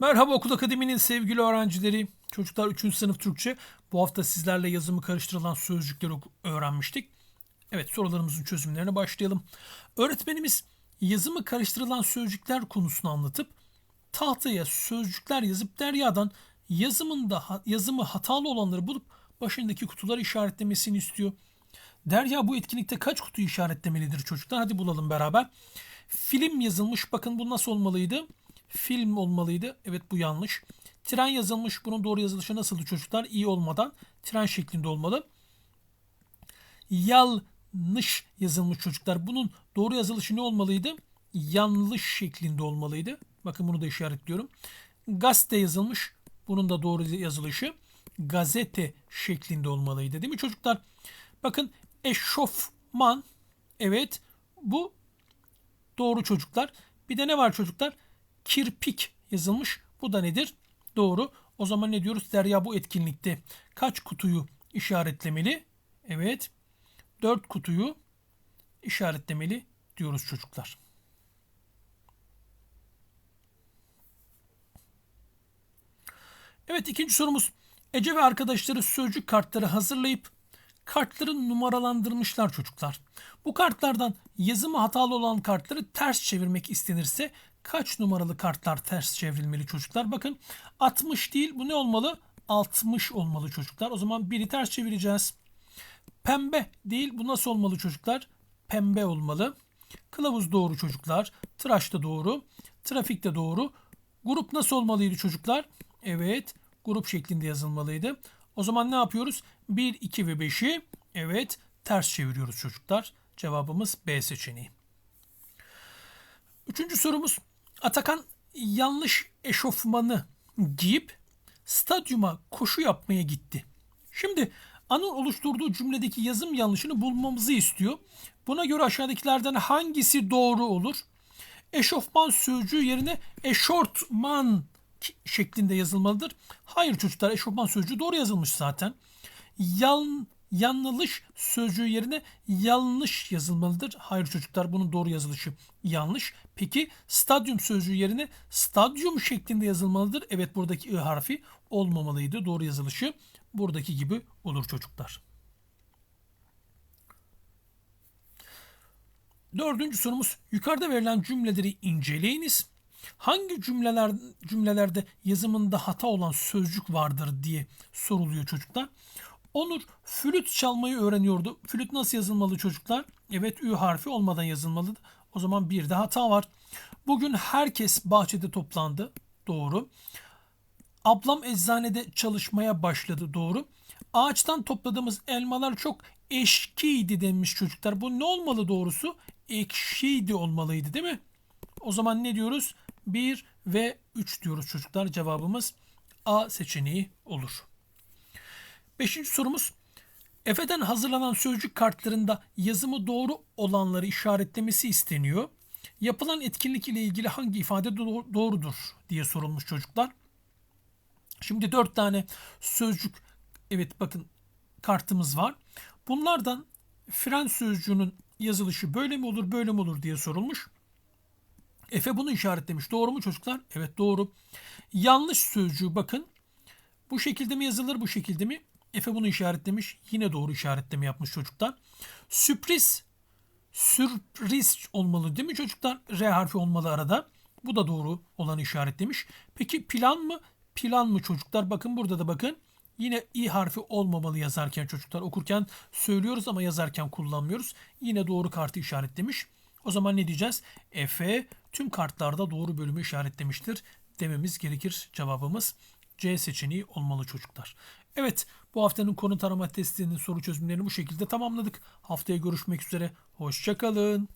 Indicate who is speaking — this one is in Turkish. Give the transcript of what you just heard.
Speaker 1: Merhaba Okul Akademi'nin sevgili öğrencileri. Çocuklar 3. sınıf Türkçe. Bu hafta sizlerle yazımı karıştırılan sözcükleri öğrenmiştik. Evet sorularımızın çözümlerine başlayalım. Öğretmenimiz yazımı karıştırılan sözcükler konusunu anlatıp tahtaya sözcükler yazıp Derya'dan yazımında yazımı hatalı olanları bulup başındaki kutuları işaretlemesini istiyor. Derya bu etkinlikte kaç kutuyu işaretlemelidir çocuklar? Hadi bulalım beraber. Film yazılmış. Bakın bu nasıl olmalıydı? Film olmalıydı. Evet bu yanlış. Tren yazılmış. Bunun doğru yazılışı nasıldı çocuklar? İyi olmadan tren şeklinde olmalı. Yanlış yazılmış çocuklar. Bunun doğru yazılışı ne olmalıydı? Yanlış şeklinde olmalıydı. Bakın bunu da işaretliyorum. Gazete yazılmış. Bunun da doğru yazılışı gazete şeklinde olmalıydı. Değil mi çocuklar? Bakın eşofman. Evet bu doğru çocuklar. Bir de ne var çocuklar? Kirpik yazılmış. Bu da nedir? Doğru. O zaman ne diyoruz? Derya bu etkinlikte kaç kutuyu işaretlemeli? Evet. 4 kutuyu işaretlemeli diyoruz çocuklar. Evet ikinci sorumuz. Ece ve arkadaşları sözcük kartları hazırlayıp kartları numaralandırmışlar çocuklar. Bu kartlardan yazımı hatalı olan kartları ters çevirmek istenirse kaç numaralı kartlar ters çevrilmeli çocuklar? Bakın 60 değil bu ne olmalı? 60 olmalı çocuklar. O zaman biri ters çevireceğiz. Pembe değil bu nasıl olmalı çocuklar? Pembe olmalı. Kılavuz doğru çocuklar. Tıraş da doğru. Trafik de doğru. Grup nasıl olmalıydı çocuklar? Evet grup şeklinde yazılmalıydı. O zaman ne yapıyoruz? 1, 2 ve 5'i evet ters çeviriyoruz çocuklar. Cevabımız B seçeneği. Üçüncü sorumuz. Atakan yanlış eşofmanı giyip stadyuma koşu yapmaya gitti. Şimdi Anıl oluşturduğu cümledeki yazım yanlışını bulmamızı istiyor. Buna göre aşağıdakilerden hangisi doğru olur? Eşofman sözcüğü yerine eşortman şeklinde yazılmalıdır. Hayır çocuklar eşofman sözcüğü doğru yazılmış zaten. Yan, yanlış sözcüğü yerine yanlış yazılmalıdır. Hayır çocuklar bunun doğru yazılışı yanlış. Peki stadyum sözcüğü yerine stadyum şeklinde yazılmalıdır. Evet buradaki ı harfi olmamalıydı. Doğru yazılışı buradaki gibi olur çocuklar. Dördüncü sorumuz yukarıda verilen cümleleri inceleyiniz. Hangi cümleler cümlelerde yazımında hata olan sözcük vardır diye soruluyor çocuklar. Onur flüt çalmayı öğreniyordu. Flüt nasıl yazılmalı çocuklar? Evet ü harfi olmadan yazılmalı. O zaman bir de hata var. Bugün herkes bahçede toplandı. Doğru. Ablam eczanede çalışmaya başladı. Doğru. Ağaçtan topladığımız elmalar çok eşkiydi demiş çocuklar. Bu ne olmalı doğrusu? Ekşiydi olmalıydı değil mi? O zaman ne diyoruz? 1 ve 3 diyoruz çocuklar. Cevabımız A seçeneği olur. Beşinci sorumuz. Efe'den hazırlanan sözcük kartlarında yazımı doğru olanları işaretlemesi isteniyor. Yapılan etkinlik ile ilgili hangi ifade doğ- doğrudur diye sorulmuş çocuklar. Şimdi dört tane sözcük evet bakın kartımız var. Bunlardan fren sözcüğünün yazılışı böyle mi olur böyle mi olur diye sorulmuş. Efe bunu işaretlemiş. Doğru mu çocuklar? Evet doğru. Yanlış sözcüğü bakın. Bu şekilde mi yazılır bu şekilde mi? Efe bunu işaretlemiş. Yine doğru işaretleme yapmış çocuklar. Sürpriz. Sürpriz olmalı değil mi çocuklar? R harfi olmalı arada. Bu da doğru olanı işaretlemiş. Peki plan mı? Plan mı çocuklar? Bakın burada da bakın. Yine i harfi olmamalı yazarken çocuklar okurken söylüyoruz ama yazarken kullanmıyoruz. Yine doğru kartı işaretlemiş. O zaman ne diyeceğiz? Efe tüm kartlarda doğru bölümü işaretlemiştir dememiz gerekir. Cevabımız C seçeneği olmalı çocuklar. Evet bu haftanın konu tarama testinin soru çözümlerini bu şekilde tamamladık. Haftaya görüşmek üzere. Hoşçakalın.